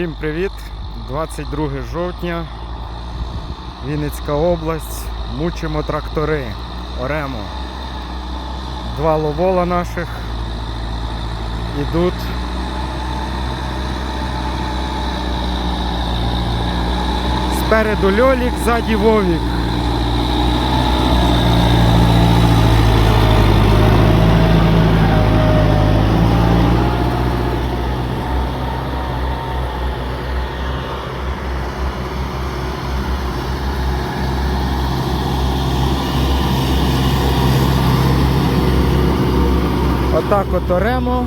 Всім привіт! 22 жовтня, Вінницька область. Мучимо трактори. Оремо. Два ловола наших ідуть. Спереду льолік, ззаді вовік. Отак от оремо.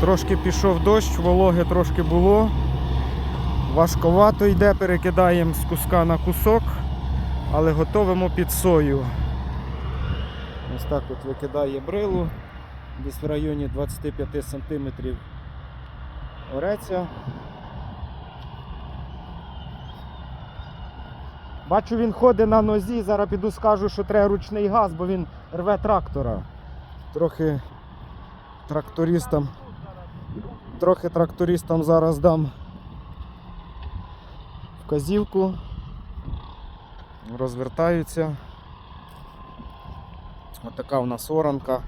Трошки пішов дощ, вологи трошки було. Важковато йде, перекидаємо з куска на кусок, але готовимо під сою. Ось так от викидає брилу, десь в районі 25 см ореться. Бачу, він ходить на нозі, зараз піду скажу, що треба ручний газ, бо він рве трактора. Трохи трактористам. Трохи трактористам зараз дам вказівку. Розвертаються. Отака у нас оранка.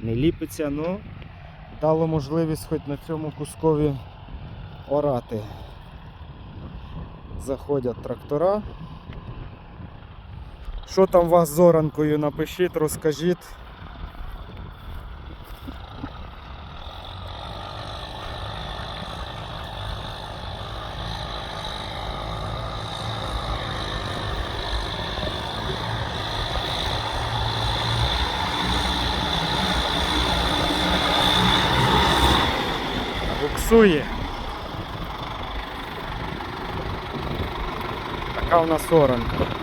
Не ліпиться, але дало можливість хоч на цьому кускові орати. Заходять трактора. Що там вас з оранкою? Напишіть, розкажіть. Буксує. Така у нас оранка.